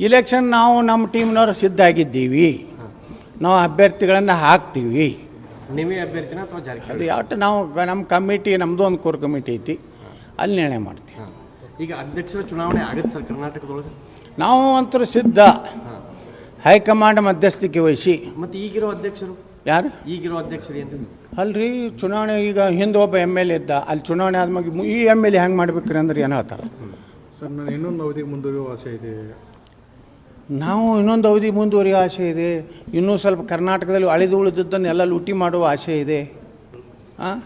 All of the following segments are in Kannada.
ಇಲೆಕ್ಷನ್ ನಾವು ನಮ್ಮ ಟೀಮ್ನವ್ರು ಸಿದ್ಧ ಆಗಿದ್ದೀವಿ ನಾವು ಅಭ್ಯರ್ಥಿಗಳನ್ನು ಹಾಕ್ತೀವಿ. ನೀವೇ ಅಭ್ಯರ್ಥಿನ ಅಥವಾ ಅದು ಯಾವ ನಾವು ನಮ್ಮ ಕಮಿಟಿ ನಮ್ಮದು ಒಂದು ಕೋರ್ ಕಮಿಟಿ ಐತಿ. ಅಲ್ಲಿ ನಿರ್ಣಯ ಮಾಡ್ತೀವಿ. ಈಗ ಅಧ್ಯಕ್ಷರ ಚುನಾವಣೆ ಆಗುತ್ತೆ ಸರ್ ಕರ್ನಾಟಕದೊಳಗೆ? ನಾವು ಅಂತೂ ಸಿದ್ಧ. ಹೈಕಮಾಂಡ್ ಮಧ್ಯಸ್ಥಿಕೆ ವಹಿಸಿ. ಮತ್ತು ಈಗಿರೋ ಅಧ್ಯಕ್ಷರು? ಯಾರು? ಈಗಿರೋ ಅಧ್ಯಕ್ಷರು ಅಂತ ಅಲ್ರಿ ಚುನಾವಣೆ ಈಗ ಹಿಂದೆ ಒಬ್ಬ ಎಂ ಎಲ್ ಎ ಇದ್ದ ಅಲ್ಲಿ ಚುನಾವಣೆ ಆದ್ಮೇಲೆ ಮು- ಈ ಎಂ ಎಲ್ ಎ ಹೆಂಗೆ ಮಾಡ್ಬೇಕ್ರಿ ಅಂದ್ರೆ ಏನು ಹೇಳ್ತಾರೆ? ಸರ್ ನಾನು ಇನ್ನೊಂದು ಅವಧಿಗೆ ಮುಂದುವರಿಯುವ ಆಸೆ ಇದೆ. ನಾವು ಇನ್ನೊಂದು ಅವಧಿ ಮುಂದುವರಿಯೋ ಆಸೆ ಇದೆ. ಇನ್ನೂ ಸ್ವಲ್ಪ ಕರ್ನಾಟಕದಲ್ಲಿ ಅಳಿದು ಉಳಿದದ್ದನ್ನು ಎಲ್ಲ ಲೂಟಿ ಮಾಡುವ ಆಸೆ ಇದೆ. ಹಾಂ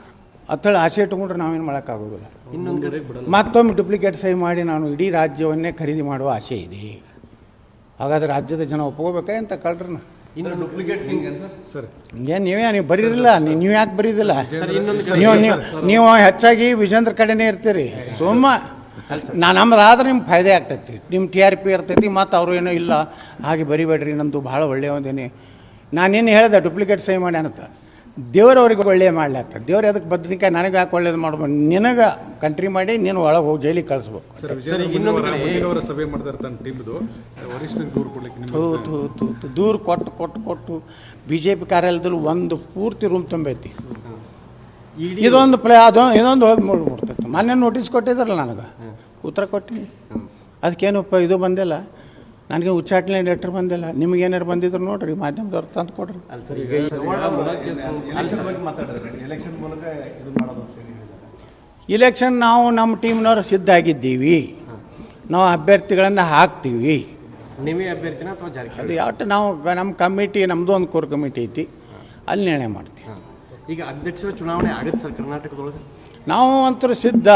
ಅತ್ತೇಳಿ ಆಸೆ ಇಟ್ಕೊಂಡ್ರೆ ನಾವೇನು ಮಾಡೋಕ್ಕಾಗೋದಿಲ್ಲ. ಇನ್ನೊಂದು ಕಡೆ ಬಿಡಲ್ಲ. ಮತ್ತೊಮ್ಮೆ ಡುಪ್ಲಿಕೇಟ್ ಸಹಿ ಮಾಡಿ ನಾನು ಇಡೀ ರಾಜ್ಯವನ್ನೇ ಖರೀದಿ ಮಾಡುವ ಆಸೆ ಇದೆ. ಹಾಗಾದ್ರೆ ರಾಜ್ಯದ ಜನ ಒಪ್ಕೋಬೇಕಾ ಅಂತ ಕಳ್ರನ್ನ ಇನ್ನೊಂದು ಡೂಪ್ಲಿಕೇಟ್ ಕಿಂಗ್ ಏನು ಸರ್? ಸರ್. ಏನು ನೀವೇ ನೀವು ಬರೀರಿಲ್ಲ ನೀವು ನೀವು ಯಾಕೆ ಬರೀದಿಲ್ಲ ನೀವು ನೀವು ನೀವು ಹೆಚ್ಚಾಗಿ ವಿಜೇಂದ್ರ ಕಡೆನೇ ಇರ್ತೀರಿ. ಸೋಮ ನಾ ನಮ್ಮದಾದ್ರೆ ನಿಮ್ಗೆ ಫಾಯ್ದೆ ಆಗ್ತೈತಿ. ನಿಮ್ಮ ಟಿ ಆರ್ ಪಿ ಇರ್ತೈತಿ ಮತ್ತು ಅವರು ಏನೋ ಇಲ್ಲ. ಹಾಗೆ ಬರಿಬೇಡ್ರಿ ನಂದು ಭಾಳ ಒಳ್ಳೆಯ ಒಂದೇನೆ ನಾನೇನು ಹೇಳಿದೆ ಡುಪ್ಲಿಕೇಟ್ ಸಹಿ ಮಾಡಿ ಅಂತ. ದೇವರವ್ರಿಗೆ ಒಳ್ಳೆಯ ಅಂತ. ದೇವ್ರು ಅದಕ್ಕೆ ಬದ್ನಿಕಾಯಿ ನನಗೆ ಯಾಕೆ ಒಳ್ಳೇದು ಮಾಡ್ಬೋದು ನಿನಗೆ ಕಂಟ್ರಿ ಮಾಡಿ ನೀನು ಒಳಗೆ ಹೋಗಿ ಜೈಲಿಗೆ ಕಳಿಸ್ಬೇಕು ಸಭೆ ಮಾಡ್ತಾರೆ ದೂರ ಕೊಡ್ಲಿಕ್ಕೆ ಥೂ ಥೂ ಥೂ ಥೂ. ದೂರ ಕೊಟ್ಟು ಕೊಟ್ಟು ಕೊಟ್ಟು ಬಿ ಜೆ ಪಿ ಕಾರ್ಯಾಲಯದಲ್ಲಿ ಒಂದು ಪೂರ್ತಿ ರೂಮ್ ತುಂಬೈತಿ. ಇದೊಂದು ಪ್ಲೇ ಅದು ಇದೊಂದು ಹೋಗಿ ಮುಡ್ತೈತೆ ಮೊನ್ನೆ ನೋಟಿಸ್ ಕೊಟ್ಟಿದ್ರಲ್ಲ ನನಗೆ. ಉತ್ತರ ಕೊಟ್ಟಿ ಅದಕ್ಕೇನು ಇದು ಬಂದಿಲ್ಲ. ನನಗೆ ಉಚ್ಚಾಟನೆ ಲೆಟ್ರ್ ಬಂದಿಲ್ಲ. ನಿಮ್ಗೆ ಏನಾರು ಬಂದಿದ್ರು ನೋಡ್ರಿ ಮಾಧ್ಯಮದವ್ರು ತಂದು ಕೊಡ್ರಿ. ಇಲೆಕ್ಷನ್ ನಾವು ನಮ್ಮ ಟೀಮ್ನವ್ರು ಸಿದ್ಧ ಆಗಿದ್ದೀವಿ ನಾವು ಅಭ್ಯರ್ಥಿಗಳನ್ನು ಹಾಕ್ತೀವಿ. ನೀವೇ ಅಭ್ಯರ್ಥಿನ ಅಥವಾ ಜಾರಕಿಹೊಳಿ? ಅದು ಯಾವಟ್ಟು ನಾವು ನಮ್ಮ ಕಮಿಟಿ ನಮ್ಮದು ಒಂದು ಕೋರ್ ಕಮಿಟಿ ಐತಿ. ಅಲ್ಲಿ ನಿರ್ಣಯ ಮಾಡ್ತೀವಿ. ಈಗ ಅಧ್ಯಕ್ಷರ ಚುನಾವಣೆ ಆಗುತ್ತೆ ಸರ್ ಕರ್ನಾಟಕದೊಳಗೆ? ನಾವು ಅಂತೂ ಸಿದ್ಧ.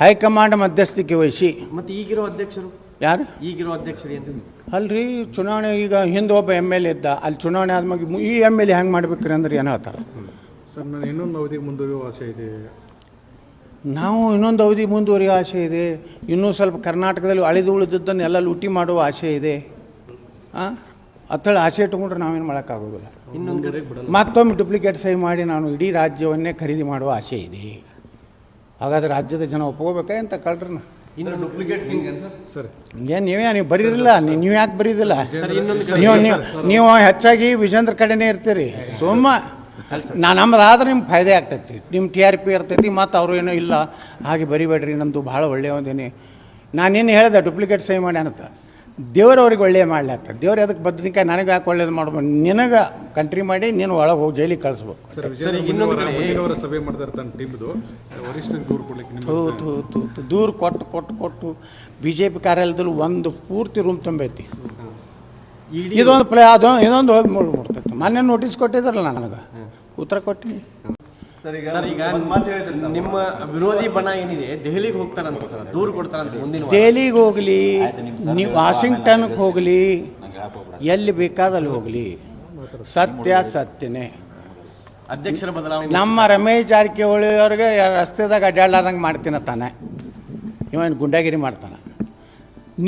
ಹೈಕಮಾಂಡ್ ಮಧ್ಯಸ್ಥಿಕೆ ವಹಿಸಿ. ಮತ್ತೆ ಈಗಿರೋ ಅಧ್ಯಕ್ಷರು? ಯಾರು? ಈಗಿರೋ ಅಧ್ಯಕ್ಷರು ಏನು ಅಲ್ರಿ ಚುನಾವಣೆ ಈಗ ಹಿಂದೆ ಒಬ್ಬ ಎಂ ಎಲ್ ಎ ಇದ್ದ ಅಲ್ಲಿ ಚುನಾವಣೆ ಆದ್ಮೇಲೆ ಈ ಎಂ ಎಲ್ ಎ ಹೆಂಗೆ ಮಾಡ್ಬೇಕ್ರಿ ಅಂದ್ರೆ ಏನು ಹೇಳ್ತಾರೆ? ಸರ್ ನಾನು ಇನ್ನೊಂದು ಅವಧಿಗೆ ಮುಂದುವರಿಯುವ ಆಸೆ ಇದೆ. ನಾವು ಇನ್ನೊಂದು ಅವಧಿ ಮುಂದುವರಿಯೋ ಆಸೆ ಇದೆ. ಇನ್ನೂ ಸ್ವಲ್ಪ ಕರ್ನಾಟಕದಲ್ಲಿ ಅಳಿದು ಉಳಿದದ್ದನ್ನು ಎಲ್ಲ ಲೂಟಿ ಮಾಡುವ ಆಸೆ ಇದೆ. ಹಾಂ ಅತ್ತಳ ಆಸೆ ಇಟ್ಕೊಂಡ್ರೆ ನಾವೇನು ಮಾಡೋಕ್ಕಾಗೋದಿಲ್ಲ. ಇನ್ನೊಂದು ಮತ್ತೊಮ್ಮೆ ಡುಪ್ಲಿಕೇಟ್ ಸಹಿ ಮಾಡಿ ನಾನು ಇಡೀ ರಾಜ್ಯವನ್ನೇ ಖರೀದಿ ಮಾಡುವ ಆಸೆ ಇದೆ. ಹಾಗಾದ್ರೆ ರಾಜ್ಯದ ಜನ ಒಪ್ಕೋಬೇಕಾ ಅಂತ ಕಳ್ರನ್ನ ಇನ್ನೊಂದು ಡೂಪ್ಲಿಕೇಟ್ ಕಿಂಗ್ ಏನು ಸರ್? ಸರ್. ಏನು ನೀವೇ ನೀವು ಬರೀರಿಲ್ಲ ನೀವು ನೀವು ಯಾಕೆ ಬರೀದಿಲ್ಲ ಸರ್ ನೀವು ನೀವು ನೀವು ಹೆಚ್ಚಾಗಿ ವಿಜೇಂದ್ರ ಕಡೆನೇ ಇರ್ತೀರಿ. ಸೋಮ ನಾ ನಮ್ಮದಾದ್ರೆ ನಿಮ್ಗೆ ಫಾಯ್ದೆ ಆಗ್ತೈತಿ. ನಿಮ್ಮ ಟಿ ಆರ್ ಪಿ ಇರ್ತೈತಿ ಮತ್ತು ಅವರು ಏನೋ ಇಲ್ಲ. ಹಾಗೆ ಬರಿಬೇಡ್ರಿ ನಮ್ಮದು ಭಾಳ ಒಳ್ಳೆಯ ಒಂದೇನೆ ಏನು ಹೇಳಿದೆ ಡುಪ್ಲಿಕೇಟ್ ಸಹಿ ಮಾಡಿ ಅಂತ. ದೇವರವ್ರಿಗೆ ಒಳ್ಳೆಯ ಮಾಡ್ಲಾತ ದೇವ್ರು ಅದಕ್ಕೆ ಬದ್ನಿಕಾಯಿ ನನಗೆ ಯಾಕೆ ಒಳ್ಳೇದು ಮಾಡ್ಬೋದು ನಿನಗೆ ಕಂಟ್ರಿ ಮಾಡಿ ನೀನು ಒಳಗೆ ಹೋಗಿ ಜೈಲಿಗೆ ಕಳಿಸ್ಬೇಕು. ಸರ್ ಇನ್ನೊಂದು ಸಭೆ ಮಾಡ್ತಾರೆ ತನ್ನ ಟೀಮ್ದು. ವರಿಷ್ಠರಿಗೆ ದೂರ ಕೊಡ್ಲಿಕ್ಕೆ ಥೂ ಥೂ ಥೂ ಥೂ. ದೂರ ಕೊಟ್ಟು ಕೊಟ್ಟು ಕೊಟ್ಟು ಬಿ ಜೆ ಪಿ ಕಾರ್ಯಾಲಯದಲ್ಲಿ ಒಂದು ಪೂರ್ತಿ ರೂಮ್ ತುಂಬೈತಿ. ಇದೊಂದು ಪ್ಲೇ ಅದೊಂದು ಇದೊಂದು ಹೋಗಿ ಮುಳ್ ಮುಡ್ತೈತೆ ಮೊನ್ನೆ ನೋಟಿಸ್ ಕೊಟ್ಟಿದ್ರಲ್ಲ ನನಗೆ. ಉತ್ತರ ಕೊಟ್ಟಿನಿ. ಸರ್ ಈಗ ಸರ್ ಈಗ ಒಂದು ಮಾತು ಹೇಳಿದ್ರಿ ತಾವು. ನಿಮ್ಮ ವಿರೋಧಿ ಬಣ ಏನಿದೆ ದೆಹಲಿಗೆ ಹೋಗ್ತಾರಂತ ಸರ್ ದೂರ ಕೊಡ್ತಾರಂತ ಮುಂದಿನ ವಾರ. ದೆಹಲಿಗೆ ಹೋಗ್ಲಿ ನೀವು ವಾಷಿಂಗ್ಟನ್ಗೆ ಹೋಗಲಿ ಎಲ್ಲಿ ಬೇಕಾದಲ್ಲಿ ಹೋಗಲಿ. ಸತ್ಯ ಸತ್ಯನೇ. ಅಧ್ಯಕ್ಷರ ಬದಲಾವಣೆ ನಮ್ಮ ರಮೇಶ್ ಜಾರಕಿಹೊಳಿ ಅವ್ರಿಗೆ ರಸ್ತೆದಾಗ ಅಡ್ಡಾಡ್ಲಾರ್ದಂಗೆ ಮಾಡ್ತೀನ ತಾನೆ. ಇವನು ಗುಂಡಾಗಿರಿ ಮಾಡ್ತಾನೆ.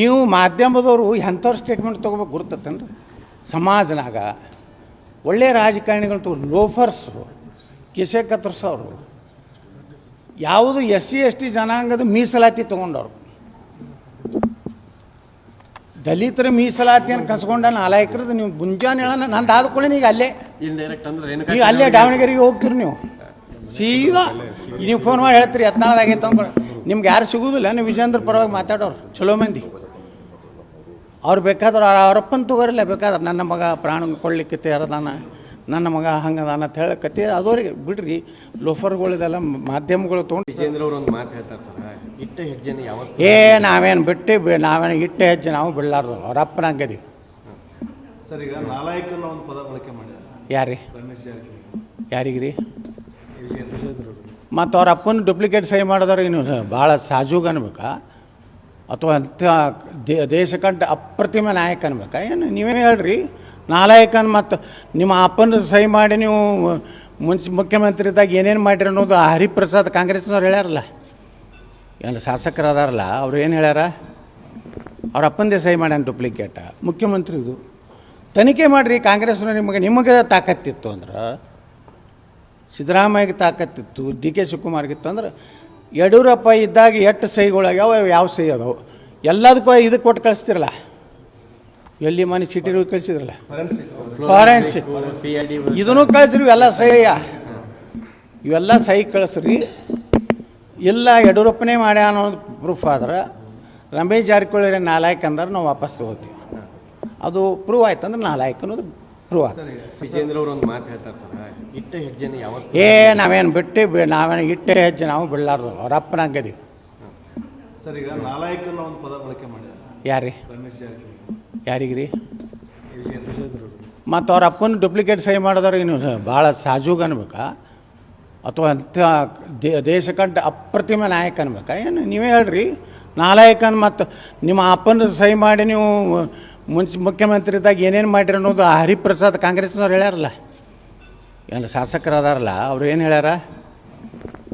ನೀವು ಮಾಧ್ಯಮದವರು ಎಂಥವ್ರ ಸ್ಟೇಟ್ಮೆಂಟ್ ತೊಗೋಬೇಕು ಗುರ್ತತ್ತೇನ್ರಿ? ಸಮಾಜನಾಗ ಒಳ್ಳೆಯ ರಾಜಕಾರಣಿಗಳು ತಗೋ ಲೋಫರ್ಸು ಕಿಸೆ ಕತ್ತರಿಸೋರು. ಯಾವುದು ಎಸ್ ಸಿ ಎಸ್ ಟಿ ಜನಾಂಗದ ಮೀಸಲಾತಿ ತೊಗೊಂಡವ್ರು. ದಲಿತರ ಮೀಸಲಾತಿಯನ್ನು ಕಸ್ಕೊಂಡ ನಾಲ್ಕರದ್ದು ನೀವು ಮುಂಜಾನೆ ಹೇಳೋಣ ನಂದು ಆದ್ಕೊಳ್ಳಿ ಈಗ ಅಲ್ಲೇ. ನೀವು ಈಗ ಅಲ್ಲೇ ದಾವಣಗೆರೆಗೆ ಹೋಗ್ತೀರಿ ನೀವು. ಸೀದಾ ನೀವು ಫೋನ್ ಮಾಡಿ ಹೇಳ್ತೀರಿ ಯತ್ನಾಳದಾಗೈತೆ ಅಂದ್ಕೊಂಡು ನಿಮ್ಗೆ ಯಾರು ಸಿಗುದಿಲ್ಲ ನೀವು ವಿಜೇಂದ್ರ ಪರವಾಗಿ ಮಾತಾಡೋರು ಚಲೋ ಮಂದಿ. ಅವ್ರು ಬೇಕಾದ್ರೆ ಅವರಪ್ಪನ ತಗೋರಿಲ್ಲ ಬೇಕಾದ್ರೆ ನನ್ನ ಮಗ ಪ್ರಾಣ ಕೊಡ್ಲಿಕ್ಕೆ ತಯಾರದಾನ. ನನ್ನ ಮಗ ಹಂಗದಾನ ಅಂತ ಹೇಳಕತ್ತಿ ಅದವ್ರಿಗೆ ಬಿಡ್ರಿ ಲೋಫರ್ಗಳಿದೆಲ್ಲ ಮಾಧ್ಯಮಗಳು ತೊಗೊಂಡು ವಿಜೇಂದ್ರ ಅವರು ಒಂದು ಮಾತು ಹೇಳ್ತಾರೆ ಸರ್ ಇಟ್ಟ ಹೆಜ್ಜೆನ ಯಾವತ್ತು ಏ ನಾವೇನು ಬಿಟ್ಟು ನಾವೇನು ಇಟ್ಟ ಹೆಜ್ಜೆ ನಾವು ಬಿಡಲಾರ್ದು ಅವರಪ್ಪನ ಹಂಗದಿ ಸರ್ ಈಗ ನಾಲಾಯಕ ಒಂದು ಪದ ಬಳಕೆ ಮಾಡಿದ್ದಾರೆ. ಯಾರಿ? ಯಾರಿಗ್ರಿ? ಮತ್ತು ಅವ್ರ ಅಪ್ಪನ ಡುಪ್ಲಿಕೇಟ್ ಸಹಿ ಮಾಡಿದವ್ರಿಗೆ ಇನ್ನು ಭಾಳ ಸಾಜೂಗ ಅನ್ಬೇಕಾ ಅಥವಾ ಅಂಥ ಕಂಡ ದೇಶಕ್ಕಂಟ ಅಪ್ರತಿಮ ನಾಯಕ ಅನ್ಬೇಕಾ ಏನು ನೀವೇ ಹೇಳ್ರಿ. ನಾಲಾಯಕನ್ ಮತ್ತು ನಿಮ್ಮ ಅಪ್ಪನ ಸಹಿ ಮಾಡಿ ನೀವು ಮುಂಚೆ ಮುಖ್ಯಮಂತ್ರಿ ಇದ್ದಾಗ ಏನೇನು ಮಾಡಿರಿ ಅನ್ನೋದು ಹರಿಪ್ರಸಾದ್ ಕಾಂಗ್ರೆಸ್ನವ್ರು ಹೇಳ್ಯಾರಲ್ಲ. ಏನು ಶಾಸಕರು ಅದಾರಲ್ಲ ಅವ್ರು ಏನು ಹೇಳ್ಯಾರ? ಅವ್ರ ಅಪ್ಪಂದೇ ಸಹಿ ಮಾಡ್ಯಾನ ಡುಪ್ಲಿಕೇಟ ಮುಖ್ಯಮಂತ್ರಿ ಇದು ತನಿಖೆ ಮಾಡಿರಿ, ಕಾಂಗ್ರೆಸ್ನವ್ರು ನಿಮಗೆ ನಿಮಗೆ ತಾಕತ್ತಿತ್ತು ಅಂದ್ರೆ, ಸಿದ್ದರಾಮಯ್ಯಗೆ ತಾಕತ್ತಿತ್ತು, ಡಿ ಕೆ ಶಿವಕುಮಾರ್ಗಿತ್ತು ಅಂದ್ರೆ, ಯಡಿಯೂರಪ್ಪ ಇದ್ದಾಗ ಎಷ್ಟು ಸಹಿಗಳಾಗ್ಯಾವ, ಯಾವ ಸಹಿ ಅದಾವೆ? ಎಲ್ಲದಕ್ಕೂ ಇದು ಕೊಟ್ಟು ಕಳಿಸ್ತಿರಲ್ಲ. ಎಲ್ಲಿ ಮನೆ ಸಿಟಿಗಳು ಕಳಿಸಿದ್ರಲ್ಲ? ಫರೆನ್ಸಿಕ್ ಇದನ್ನು ಕಳಿಸ್ರಿ ಇವೆಲ್ಲ ಸಹಿಯ. ಇವೆಲ್ಲ ಸಹಿ ಕಳಿಸ್ರಿ. ಇಲ್ಲ ಯಡಿಯೂರಪ್ಪನೆ ಮಾಡ್ಯ ಅನ್ನೋದು ಪ್ರೂಫ್ ಆದ್ರೆ ರಮೇಶ್ ಜಾರಕಿಹೊಳಿ ನಾಲಾಯಕ್ ಅಂದ್ರೆ ನಾವು ವಾಪಸ್ ತಗೋತೀವಿ. ಅದು ಪ್ರೂವ್ ಆಯ್ತು ಅಂದ್ರೆ ನಾಲಾಯಕ್ ಅನ್ನೋದು ಪ್ರೂವ್ ಆಗ್ತದೆ ಏ ನಾವೇನು ಬಿಟ್ಟು ನಾವೇನು ಇಟ್ಟೆ ಹೆಜ್ಜೆ ನಾವು ಬಿಡಲಾರ್ದು. ಅವ್ರ ಅಪ್ಪನ ಹಂಗದೀವಿ ಯಾರೀ ಈಗ ನಾಲಾಯಕನ ಒಂದು ಪದ ಬಳಕೆ ಮಾಡಿದ್ದಾರೆ. ಯಾರಿ? ರಮೇಶ್ ರೀ ಮತ್ತು ಅವ್ರ ಅಪ್ಪನ ಡೂಪ್ಲಿಕೇಟ್ ಸಹಿ ಮಾಡಿದವ್ರಿಗೆ ನೀವು ಭಾಳ ಸಾಜೂಗ ಅನ್ಬೇಕಾ? ಅಥವಾ ಅಂಥ ದೇಶ ಕಂಡ ಅಪ್ರತಿಮ ನಾಯಕ ಅನ್ಬೇಕಾ? ಏನು, ನೀವೇ ಹೇಳ್ರಿ. ನಾಲಾಯಕನ್ ಮತ್ತು ನಿಮ್ಮ ಅಪ್ಪನ ಸಹಿ ಮಾಡಿ ನೀವು ಮುಂಚೆ ಮುಖ್ಯಮಂತ್ರಿದಾಗ ಏನೇನು ಮಾಡಿರಿ ಅನ್ನೋದು ಹರಿಪ್ರಸಾದ್ ಕಾಂಗ್ರೆಸ್ನವ್ರು ಹೇಳ್ಯಾರಲ್ಲ. ಏನು ಶಾಸಕರು ಅದಾರಲ್ಲ ಅವ್ರು ಏನು ಹೇಳ್ಯಾರ?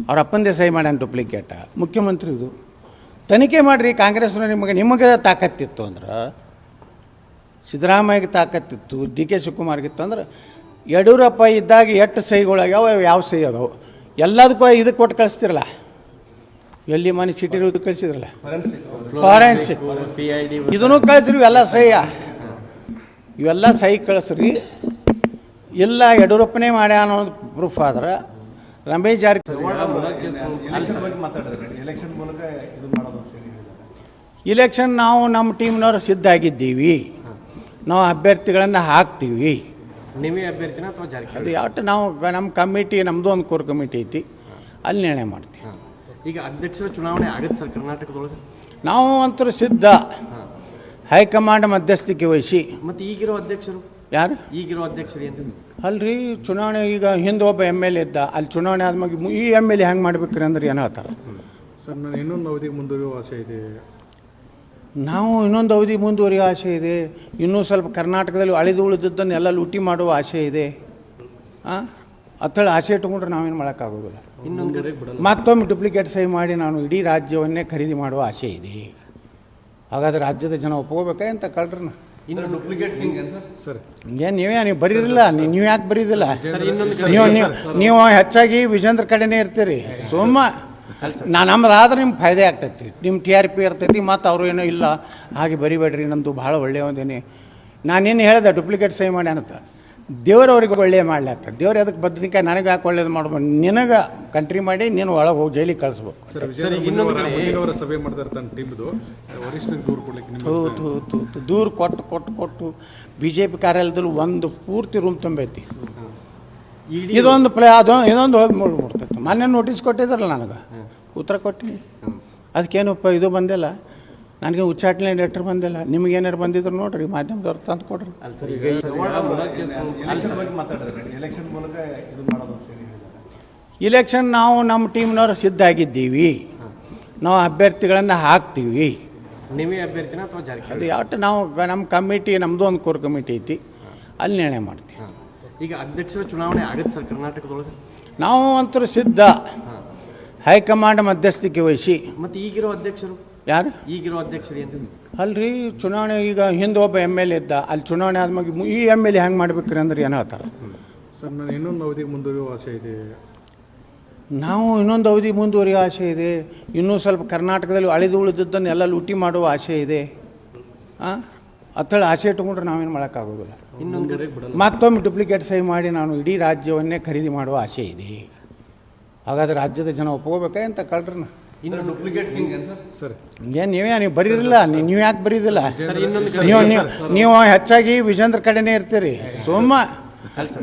ಅವ್ರ ಅಪ್ಪಂದೇ ಸಹಿ ಮಾಡ್ಯಾನ ಡೂಪ್ಲಿಕೇಟ ಮುಖ್ಯಮಂತ್ರಿದು. ತನಿಖೆ ಮಾಡಿರಿ, ಕಾಂಗ್ರೆಸ್ನವ್ರು ನಿಮಗೆ ನಿಮಗೆ ತಾಕತ್ತಿತ್ತು ಅಂದ್ರೆ ಸಿದ್ದರಾಮಯ್ಯಗೆ ತಾಕತ್ತಿತ್ತು ಡಿ ಕೆ ಶಿವಕುಮಾರ್ಗಿತ್ತಂದ್ರೆ ಯಡಿಯೂರಪ್ಪ ಇದ್ದಾಗ ಎಷ್ಟು ಸಹಿಗಳಾಗ್ಯಾವ ಯಾವ ಸಹಿ ಅದಾವು? ಎಲ್ಲದಕ್ಕೂ ಇದಕ್ಕೆ ಕೊಟ್ಟು ಕಳಿಸ್ತಿರಲ್ಲ. ಎಲ್ಲಿ ಮನೆ ಸಿಟಿಗಳು ಕಳಿಸಿದ್ರಲ್ಲ. ಫರೆನ್ಸಿಕ್ ಇದನ್ನು ಕಳಿಸ್ರಿ ಇವೆಲ್ಲ ಸಹಿಯ ಇವೆಲ್ಲ ಸಹಿ ಕಳಿಸ್ರಿ. ಇಲ್ಲ ಯಡಿಯೂರಪ್ಪನೇ ಮಾಡ್ಯ ಅನ್ನೋದು ಪ್ರೂಫ್ ಆದ್ರೆ ರಮೇಶ್ ಜಾರಕಿಹೊಳಿ ಇಲೆಕ್ಷನ್ ನಾವು ನಮ್ಮ ಟೀಮ್ನವ್ರು ಸಿದ್ಧ ಆಗಿದ್ದೀವಿ. ನಾವು ಅಭ್ಯರ್ಥಿಗಳನ್ನು ಹಾಕ್ತೀವಿ. ನೀವೇ ಅಭ್ಯರ್ಥಿನ ಅಥವಾ ಜಾರಕಿಹೊಳಿ? ಅದು ಯಾವತ್ತು ನಾವು ನಮ್ಮ ಕಮಿಟಿ ನಮ್ಮದು ಒಂದು ಕೋರ್ ಕಮಿಟಿ ಐತಿ. ಅಲ್ಲಿ ನಿರ್ಣಯ ಮಾಡ್ತೀವಿ. ಈಗ ಅಧ್ಯಕ್ಷರ ಚುನಾವಣೆ ಆಗತ್ತೆ ಸರ್ ಕರ್ನಾಟಕದೊಳಗೆ? ನಾವು ಅಂತರೂ ಸಿದ್ಧ. ಹೈಕಮಾಂಡ್ ಮಧ್ಯಸ್ಥಿಕೆ ವಹಿಸಿ. ಮತ್ತೆ ಈಗಿರೋ ಅಧ್ಯಕ್ಷರು? ಯಾರು? ಈಗಿರೋ ಅಧ್ಯಕ್ಷರು ಏನು? ಅಲ್ರಿ ಚುನಾವಣೆ ಈಗ ಹಿಂದೆ ಒಬ್ಬ ಎಂ ಎಲ್ ಎ ಇದ್ದ. ಅಲ್ಲಿ ಚುನಾವಣೆ ಆದ್ಮೇಲೆ ಈ ಎಂ ಎಲ್ ಎ ಹೆಂಗೆ ಮಾಡ್ಬೇಕ್ರಿ ಅಂದ್ರೆ ಏನು ಹೇಳ್ತಾರೆ? ಸರ್ ನಾನು ಇನ್ನೊಂದು ಅವಧಿಗೆ ಮುಂದುವರಿಯುವ ಆಸೆ ಇದೆ. ನಾವು ಇನ್ನೊಂದು ಅವಧಿ ಮುಂದುವರಿಯೋ ಆಸೆ ಇದೆ. ಇನ್ನೂ ಸ್ವಲ್ಪ ಕರ್ನಾಟಕದಲ್ಲಿ ಅಳಿದು ಉಳಿದದ್ದನ್ನು ಎಲ್ಲ ಲೂಟಿ ಮಾಡುವ ಆಸೆ ಇದೆ. ಹಾಂ ಅತ್ತಳ ಆಸೆ ಇಟ್ಕೊಂಡ್ರೆ ನಾವೇನು ಮಾಡೋಕ್ಕಾಗೋದಿಲ್ಲ. ಇನ್ನೊಂದು ಮತ್ತೊಮ್ಮೆ ಡುಪ್ಲಿಕೇಟ್ ಸಹಿ ಮಾಡಿ ನಾನು ಇಡೀ ರಾಜ್ಯವನ್ನೇ ಖರೀದಿ ಮಾಡುವ ಆಸೆ ಇದೆ. ಹಾಗಾದ್ರೆ ರಾಜ್ಯದ ಜನ ಒಪ್ಕೋಬೇಕಾ ಅಂತ ಕಳ್ರನ್ನ ಇನ್ನು ಡೂಪ್ಲಿಕೇಟ್ ಕಿಂಗ್ ಏನು ನೀವೇ ನೀವು ಬರೀರಿಲ್ಲ ನೀವು ನೀವು ಯಾಕೆ ಬರೀದಿಲ್ಲ ನೀವು ನೀವು ನೀವು ಹೆಚ್ಚಾಗಿ ವಿಜೇಂದ್ರ ಕಡೆನೇ ಇರ್ತೀರಿ. ಸೋಮ ನಾ ಆದ್ರೆ ನಿಮ್ಗೆ ಫಾಯ್ದೆ ಆಗ್ತೈತಿ. ನಿಮ್ಮ ಟಿ ಆರ್ ಪಿ ಇರ್ತೈತಿ ಮತ್ತು ಅವರು ಏನೋ ಇಲ್ಲ ಹಾಗೆ ಬರಿಬೇಡ್ರಿ ನಂದು ಭಾಳ ಒಳ್ಳೆಯ ಒಂದೇನೆ. ನಾನೇನು ಹೇಳಿದೆ ಡೂಪ್ಲಿಕೇಟ್ ಸಹಿ ಮಾಡಿ ಅಂತ. ದೇವ್ರವ್ರಿಗೆ ಒಳ್ಳೆಯ ಮಾಡ್ಲಾತ ದೇವ್ರು ಅದಕ್ಕೆ ಬದ್ನಿಕಾಯಿ ನನಗೆ ಯಾಕೆ ಒಳ್ಳೇದು ಮಾಡ್ಬೋದು ನಿನಗೆ ಕಂಟ್ರಿ ಮಾಡಿ ನೀನು ಒಳಗೆ ಹೋಗಿ ಜೈಲಿಗೆ ಕಳಿಸ್ಬೇಕು. ಸಭೆ ಮಾಡ್ತಾರೆ ದೂರು ಕೊಟ್ಟು ಕೊಟ್ಟು ಕೊಟ್ಟು. ಬಿ ಜೆ ಪಿ ಕಾರ್ಯಾಲಯದಲ್ಲಿ ಒಂದು ಪೂರ್ತಿ ರೂಮ್ ತುಂಬೈತಿ. ಇದೊಂದು ಪ್ಲೇ ಅದೊಂದು ಇದೊಂದು ಹೋಗಿ ಮೂರು ಮುಡ್ತೈತೆ ಮೊನ್ನೆ ನೋಟಿಸ್ ಕೊಟ್ಟಿದ್ರಲ್ಲ ನನಗೆ. ಉತ್ತರ ಕೊಟ್ಟಿನಿ ಅದಕ್ಕೇನಪ್ಪ ಇದು ಬಂದಿಲ್ಲ. ನನಗೆ ಉಚ್ಚಾಟನೆ ಲೆಟರ್ ಬಂದಿಲ್ಲ. ನಿಮ್ಗೆ ಏನಾರು ಬಂದಿದ್ರು ನೋಡ್ರಿ ಮಾಧ್ಯಮದವ್ರು ತಂದು ಕೊಡ್ರಿ. ಇಲೆಕ್ಷನ್ ನಾವು ನಮ್ಮ ಟೀಮ್ನವ್ರು ಸಿದ್ಧ ಆಗಿದ್ದೀವಿ ನಾವು ಅಭ್ಯರ್ಥಿಗಳನ್ನು ಹಾಕ್ತೀವಿ. ನೀವೇ ಅಭ್ಯರ್ಥಿನ ಅಥವಾ ಜಾರಕಿಹೊಳಿ? ಅದು ಯಾವತ್ತು ನಾವು ನಮ್ಮ ಕಮಿಟಿ ನಮ್ಮದು ಒಂದು ಕೋರ್ ಕಮಿಟಿ ಐತಿ. ಅಲ್ಲಿ ನಿರ್ಣಯ ಮಾಡ್ತೀವಿ. ಈಗ ಅಧ್ಯಕ್ಷರ ಚುನಾವಣೆ ಆಗುತ್ತೆ ಸರ್ ಕರ್ನಾಟಕದೊಳಗೆ? ನಾವು ಅಂತೂ ಸಿದ್ಧ. ಹೈಕಮಾಂಡ್ ಮಧ್ಯಸ್ಥಿಕೆ ವಹಿಸಿ. ಮತ್ತೆ ಈಗಿರೋ ಅಧ್ಯಕ್ಷರು? ಯಾರು? ಈಗಿರೋ ಅಧ್ಯಕ್ಷರು ಏನು ಅಲ್ರಿ ಚುನಾವಣೆ ಈಗ ಹಿಂದೆ ಒಬ್ಬ ಎಂ ಎಲ್ ಎ ಇದ್ದ ಅಲ್ಲಿ ಚುನಾವಣೆ ಆದ್ಮೇಲೆ ಈ ಎಂ ಎಲ್ ಎ ಹೆಂಗೆ ಮಾಡ್ಬೇಕ್ರಿ ಅಂದ್ರೆ ಏನು ಹೇಳ್ತಾರೆ? ಸರ್ ನಾನು ಇನ್ನೊಂದು ಅವಧಿಗೆ ಮುಂದುವರಿಯುವ ಆಸೆ ಇದೆ. ನಾವು ಇನ್ನೊಂದು ಅವಧಿ ಮುಂದುವರಿಯೋ ಆಸೆ ಇದೆ. ಇನ್ನೂ ಸ್ವಲ್ಪ ಕರ್ನಾಟಕದಲ್ಲಿ ಅಳಿದು ಉಳಿದದ್ದನ್ನು ಎಲ್ಲ ಲೂಟಿ ಮಾಡುವ ಆಸೆ ಇದೆ. ಹಾಂ ಅತ್ತಳ ಆಸೆ ಇಟ್ಕೊಂಡ್ರೆ ನಾವೇನು ಮಾಡೋಕ್ಕಾಗೋದಿಲ್ಲ. ಇನ್ನೊಂದು ಕಡೆ ಬಿಡಲ್ಲ. ಮತ್ತೊಮ್ಮೆ ಡುಪ್ಲಿಕೇಟ್ ಸಹಿ ಮಾಡಿ ನಾನು ಇಡೀ ರಾಜ್ಯವನ್ನೇ ಖರೀದಿ ಮಾಡುವ ಆಸೆ ಇದೆ. ಹಾಗಾದ್ರೆ ರಾಜ್ಯದ ಜನ ಒಪ್ಕೋಬೇಕಾ ಅಂತ ಕಳ್ರನ್ನ. ಇನ್ನು ಡೂಪ್ಲಿಕೇಟ್ ಕಿಂಗ್ ಏನು ಸರ್? ಸರ್. ಏನು ನೀವೇ ನೀವು ಬರೀರಿಲ್ಲ ನೀವು ನೀವು ಯಾಕೆ ಬರೀದಿಲ್ಲ ಸರ್ ನೀವು ನೀವು ನೀವು ಹೆಚ್ಚಾಗಿ ವಿಜೇಂದ್ರ ಕಡೆನೇ ಇರ್ತೀರಿ. ಸೋಮ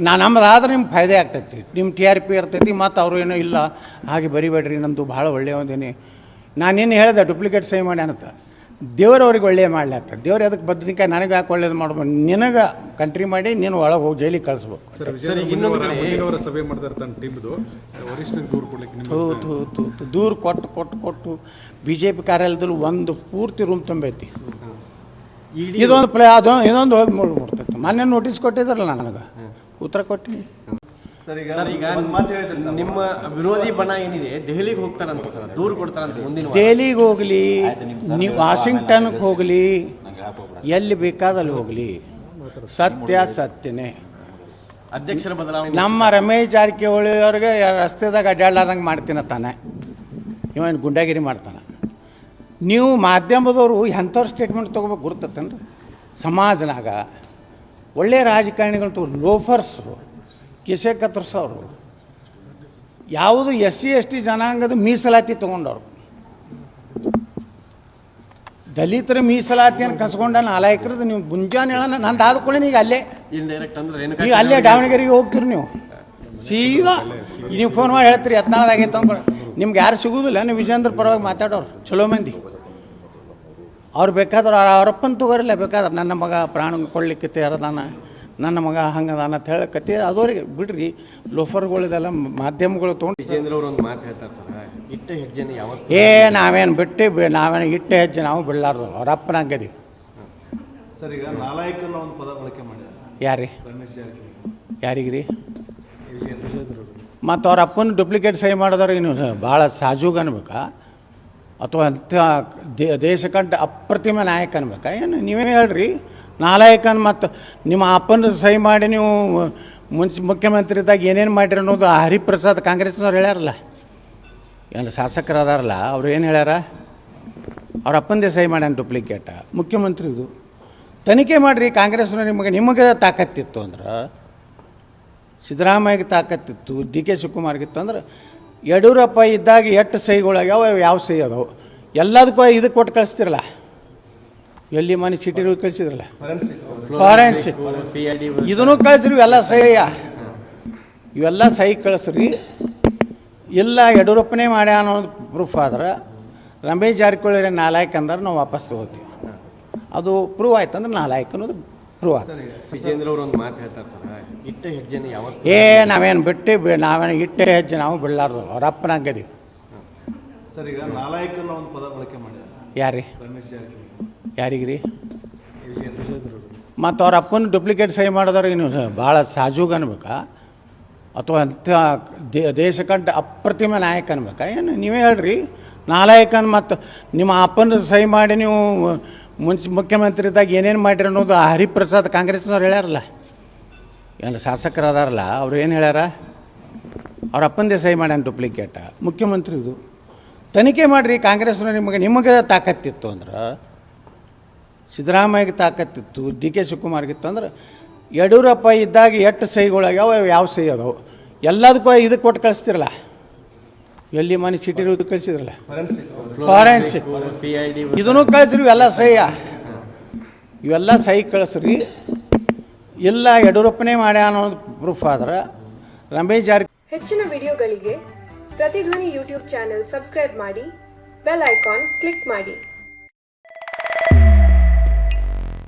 ನಾ ನಮ್ಮದಾದ್ರೆ ನಿಮ್ಗೆ ಫಾಯ್ದೆ ಆಗ್ತೈತಿ. ನಿಮ್ಮ ಟಿ ಆರ್ ಪಿ ಇರ್ತೈತಿ ಮತ್ತು ಅವರು ಏನೋ ಇಲ್ಲ. ಹಾಗೆ ಬರಿಬೇಡ್ರಿ ನಂದು ಭಾಳ ಒಳ್ಳೆಯ ಒಂದೇನೆ ನಾನೇನು ಹೇಳಿದೆ ಡೂಪ್ಲಿಕೇಟ್ ಸಹಿ ಮಾಡಿ ಅಂತ. ದೇವ್ರವ್ರಿಗೆ ಒಳ್ಳೆಯ ಅಂತ. ದೇವ್ರು ಅದಕ್ಕೆ ಬದ್ನಿಕಾಯಿ ನನಗೆ ಯಾಕೆ ಒಳ್ಳೇದು ಮಾಡ್ಬೋದು ನಿನಗೆ ಕಂಟ್ರಿ ಮಾಡಿ ನೀನು ಒಳಗೆ ಹೋಗಿ ಜೈಲಿಗೆ ಕಳಿಸ್ಬೇಕು. ಸರ್ ಮುಂದಿನವರ ಸಭೆ ಟೀಮ್ದು. ವರಿಷ್ಠರಿಗೆ ದೂರು ಕೊಡ್ಲಿಕ್ಕೆ ಥೂ ಥೂ ಥೂ ಥೂ. ದೂರ ಕೊಟ್ಟು ಕೊಟ್ಟು ಕೊಟ್ಟು ಬಿ ಜೆ ಪಿ ಕಾರ್ಯಾಲಯದಲ್ಲಿ ಒಂದು ಪೂರ್ತಿ ರೂಮ್ ತುಂಬೈತಿ. ಇದೊಂದು ಪ್ಲೇ ಅದು ಇದೊಂದು ಹೋಗಿ ಮುಡ್ತೈತಿ ಮುಡ್ತೈತೆ ಮೊನ್ನೆ ನೋಟಿಸ್ ಕೊಟ್ಟಿದ್ರಲ್ಲ ನನಗೆ. ಉತ್ತರ ಕೊಟ್ಟಿನಿ. ಸರ್ ಈಗ ಒಂದು ಮಾತು ಹೇಳಿದ್ರೆ ನಿಮ್ಮ ವಿರೋಧಿ ಬಣ ಏನಿದೆ ದೆಹಲಿಗೆ ಹೋಗ್ತಾರಂತ ಸರ್ ದೂರು ಕೊಡ್ತಾರಂತ ಮುಂದಿನ ದೆಹಲಿಗೆ ಹೋಗಲಿ ನೀವು ವಾಷಿಂಗ್ಟನ್ಗೆ ಹೋಗಲಿ ಎಲ್ಲಿ ಬೇಕಾದಲ್ಲಿ ಹೋಗಲಿ. ಸತ್ಯ ಸತ್ಯನೇ. ಅಧ್ಯಕ್ಷರ ಬದಲಾವಣೆ ನಮ್ಮ ರಮೇಶ್ ಜಾರಕಿಹೊಳಿ ಅವ್ರಿಗೆ ರಸ್ತೆದಾಗ ಅಡ್ಡಾಡ್ಲಾರ್ದಂಗೆ ಮಾಡ್ತೀನ ತಾನೆ. ಇವನು ಗುಂಡಾಗಿರಿ ಮಾಡ್ತಾನೆ. ನೀವು ಮಾಧ್ಯಮದವರು ಎಂಥವ್ರು ಸ್ಟೇಟ್ಮೆಂಟ್ ತೊಗೋಬೇಕು ಗುರ್ತತ್ತೇನ್ರಿ? ಸಮಾಜನಾಗ ಒಳ್ಳೆಯ ರಾಜಕಾರಣಿಗಳು ತಗೋ ಲೋಫರ್ಸು ಕಿಸೆ ಕತ್ತರಿಸೋರು. ಯಾವುದು ಎಸ್ ಸಿ ಎಸ್ ಟಿ ಜನಾಂಗದ ಮೀಸಲಾತಿ ತೊಗೊಂಡವ್ರು. ದಲಿತರ ಮೀಸಲಾತಿಯನ್ನು ಕಸ್ಕೊಂಡ ನಾಲ್ಕರದ್ದು ನೀವು ಮುಂಜಾನೆ ಹೇಳೋಣ ನಂದು ಆದ ಕೂಡ ಈಗ ಅಲ್ಲೇ. ನೀವು ಅಲ್ಲೇ ದಾವಣಗೆರೆಗೆ ಹೋಗ್ತೀರಿ ನೀವು. ಸೀದಾ ನೀವು ಫೋನ್ ಮಾಡಿ ಹೇಳ್ತೀರಿ ಯತ್ನಾಳದಾಗೈತೆ ಅಂದ್ಕೊಂಡು ನಿಮ್ಗೆ ಯಾರು ಸಿಗುವುದಿಲ್ಲ ನೀವು ವಿಜೇಂದ್ರ ಪರವಾಗಿ ಮಾತಾಡೋರು ಚಲೋ ಮಂದಿ. ಅವ್ರು ಬೇಕಾದ್ರೆ ಅವ್ರ ಅವರಪ್ಪನ ತಗೋರಿಲ್ಲ ಬೇಕಾದ್ರೆ ನನ್ನ ಮಗ ಪ್ರಾಣ ಕೊಡ್ಲಿಕ್ಕೆ ತಯಾರದಾನ ನನ್ನ ಮಗ ಹಂಗದಾನ ಅಂತ ಹೇಳಕತ್ತಿ ಅದವ್ರಿಗೆ ಬಿಡ್ರಿ ಲೋಫರ್ಗಳಿದೆಲ್ಲ ಮಾಧ್ಯಮಗಳು ತೊಗೊಂಡು ವಿಜೇಂದ್ರ ಅವರು ಒಂದು ಮಾತು ಹೇಳ್ತಾರೆ ಸರ್ ಇಟ್ಟ ಹೆಜ್ಜೆನ ಯಾವತ್ತು ಏ ನಾವೇನು ಬಿಟ್ಟು ಬಿ- ನಾವೇನು ಇಟ್ಟ ಹೆಜ್ಜೆ ನಾವು ಬಿಡಲಾರ್ದು ಅವ್ರ ಅಪ್ಪನ ಹಂಗದಿ ಸರ್ ಈಗ ನಾಲಾಯಕ ಅನ್ನೋ ಒಂದು ಪದ ಬಳಕೆ ಮಾಡಿದ್ದಾರೆ. ಯಾರಿ? ರಮೇಶ್ ಜಾರಕಿಹೊಳಿ. ಯಾರಿಗ್ರಿ? ಮತ್ತು ಅವ್ರ ಅಪ್ಪನ ಡೂಪ್ಲಿಕೇಟ್ ಸಹಿ ಮಾಡಿದವ್ರಿಗೆ ಇನ್ನು ಭಾಳ ಸಾಜೂಗ್ ಅನ್ಬೇಕಾ? ಅಥವಾ ಅಂಥ ದೇ- ದೇಶಕ್ಕಂಟ ಅಪ್ರತಿಮ ನಾಯಕ ಅನ್ಬೇಕಾ? ಏನು ನೀವೇ ಹೇಳ್ರಿ. ನಾಲಾಯಕನ್ ಮತ್ತು ನಿಮ್ಮ ಅಪ್ಪನ ಸಹಿ ಮಾಡಿ ನೀವು ಮುಂಚೆ ಮುಖ್ಯಮಂತ್ರಿ ಇದ್ದಾಗ ಏನೇನು ಮಾಡಿರಿ ಅನ್ನೋದು ಹರಿಪ್ರಸಾದ್ ಕಾಂಗ್ರೆಸ್ನವ್ರು ಹೇಳ್ಯಾರಲ್ಲ. ಏನು ಶಾಸಕರು ಅದಾರಲ್ಲ ಅವ್ರು ಏನು ಹೇಳ್ಯಾರ? ಅವ್ರ ಅಪ್ಪಂದೇ ಸಹಿ ಮಾಡ್ಯಾನ ಡೂಪ್ಲಿಕೇಟ ಮುಖ್ಯಮಂತ್ರಿದು ತನಿಖೆ ಮಾಡಿರಿ, ಕಾಂಗ್ರೆಸ್ನವ್ರು ನಿಮಗೆ ನಿಮಗೆ ತಾಕತ್ತಿತ್ತು ಅಂದ್ರೆ, ಸಿದ್ದರಾಮಯ್ಯಗೆ ತಾಕತ್ತಿತ್ತು, ಡಿ ಕೆ ಶಿವಕುಮಾರ್ಗಿತ್ತು ಅಂದ್ರೆ, ಯಡಿಯೂರಪ್ಪ ಇದ್ದಾಗ ಎಷ್ಟು ಸಹಿಗಳಾಗ್ಯಾವ ಯಾವ ಸಹಿ ಅದಾವೆ? ಎಲ್ಲದಕ್ಕೂ ಇದಕ್ಕೆ ಕೊಟ್ಟು ಕಳಿಸ್ತಿರಲ್ಲ. ಎಲ್ಲಿ ಮನೆ ಸಿಟಿ ಕಳಿಸಿದ್ರಲ್ಲ? ಫರೆನ್ಸಿಕ್ ಇದನ್ನು ಕಳಿಸ್ರಿ ಇವೆಲ್ಲ ಸಹಿಯ ಇವೆಲ್ಲ ಸಹಿ ಕಳಿಸ್ರಿ. ಇಲ್ಲ ಯಡಿಯೂರಪ್ಪನೇ ಮಾಡ್ಯ ಅನ್ನೋದು ಪ್ರೂಫ್ ಆದ್ರೆ ರಮೇಶ್ ಜಾರಕಿಹೊಳಿ ನಾಲ್ಕು ಅಂದ್ರೆ ನಾವು ವಾಪಸ್ ತಗೋತೀವಿ. ಅದು ಪ್ರೂವ್ ಆಯ್ತು ಅಂದ್ರೆ ನಾಲಾಯಕ್ ಅನ್ನೋದು ಪ್ರೂವ್ ಆಗ್ತದೆ ವಿಜೇಂದ್ರ ಅವರು ಒಂದು ಮಾತು ಹೇಳ್ತಾರೆ ಸರ್ ಇಟ್ಟ ಹೆಜ್ಜೆನ ಯಾವತ್ತು ಏ ನಾವೇನು ಬಿಟ್ಟು ಬಿ- ನಾವೇನು ಇಟ್ಟೆ ಹೆಜ್ಜೆ ನಾವು ಬಿಡಲಾರ್ದು ಅವ್ರ ಅಪ್ಪನ ಹಂಗದೀವಿ ಯಾರೀ ಈಗ ನಾಲಾಯಕ ಅನ್ನೋ ಒಂದು ಪದ ಬಳಕೆ ಮಾಡಿದ್ದಾರೆ. ಯಾರಿ? ರಮೇಶ್ ರೀ ಮತ್ತು ಅವ್ರ ಅಪ್ಪನ ಡೂಪ್ಲಿಕೇಟ್ ಸಹಿ ಮಾಡಿದವ್ರಿಗೆ ನೀವು ಭಾಳ ಸಾಜೂಗ ಅನ್ಬೇಕಾ? ಅಥವಾ ಅಂಥ ದೇಶ ಕಂಡ ಅಪ್ರತಿಮ ನಾಯಕ ಅನ್ಬೇಕಾ? ಏನು ನೀವೇ ಹೇಳ್ರಿ. ನಾಲಾಯಕನ್ ಮತ್ತು ನಿಮ್ಮ ಅಪ್ಪನ ಸಹಿ ಮಾಡಿ ನೀವು ಮುಂಚೆ ಮುಖ್ಯಮಂತ್ರಿ ಇದ್ದಾಗ ಏನೇನು ಮಾಡಿರಿ ಅನ್ನೋದು ಹರಿಪ್ರಸಾದ್ ಕಾಂಗ್ರೆಸ್ನವ್ರು ಹೇಳ್ಯಾರಲ್ಲ. ಏನು ಶಾಸಕರು ಅದಾರಲ್ಲ ಅವ್ರು ಏನು ಹೇಳ್ಯಾರ? ಅವ್ರ ಅಪ್ಪಂದೇ ಸಹಿ ಮಾಡ್ಯಾನ ಡೂಪ್ಲಿಕೇಟ ಮುಖ್ಯಮಂತ್ರಿದು. ತನಿಖೆ ಮಾಡಿರಿ ಕಾಂಗ್ರೆಸ್ನ ನಿಮಗೆ ನಿಮಗೆ ತಾಕತ್ತಿತ್ತು ಅಂದ್ರೆ ಸಿದ್ದರಾಮಯ್ಯಗೆ ತಾಕತ್ತಿತ್ತು ಡಿ ಕೆ ಶಿವಕುಮಾರ್ಗಿತ್ತು ಅಂದ್ರೆ ಯಡಿಯೂರಪ್ಪ ಇದ್ದಾಗ ಎಷ್ಟು ಸಹಿಗಳಾಗ್ಯಾವ ಯಾವ ಸಹಿ ಅದಾವು? ಎಲ್ಲದಕ್ಕೂ ಇದಕ್ಕೆ ಕೊಟ್ಟು ಕಳಿಸ್ತಿರಲ್ಲ. ಎಲ್ಲಿ ಮನೆ ಸಿಟಿ ಕಳಿಸಿದ್ರಲ್ಲ. ಫರೆನ್ಸಿಕ್ ಇದನ್ನು ಕಳಿಸ್ರಿ, ಇವೆಲ್ಲ ಸಹಿಯ ಇವೆಲ್ಲ ಸಹಿ ಕಳಿಸ್ರಿ. ಇಲ್ಲ, ಯಡಿಯೂರಪ್ಪನೇ ಮಾಡ್ಯ ಅನ್ನೋದು ಪ್ರೂಫ್ ಆದ್ರೆ ರಮೇಶ್ ಜಾರ್ ಹೆಚ್ಚಿನ ವಿಡಿಯೋಗಳಿಗೆ ಪ್ರತಿಧ್ವನಿ ಯೂಟ್ಯೂಬ್ ಚಾನೆಲ್ ಸಬ್ಸ್ಕ್ರೈಬ್ ಮಾಡಿ, ಬೆಲ್ ಐಕಾನ್ ಕ್ಲಿಕ್ ಮಾಡಿ.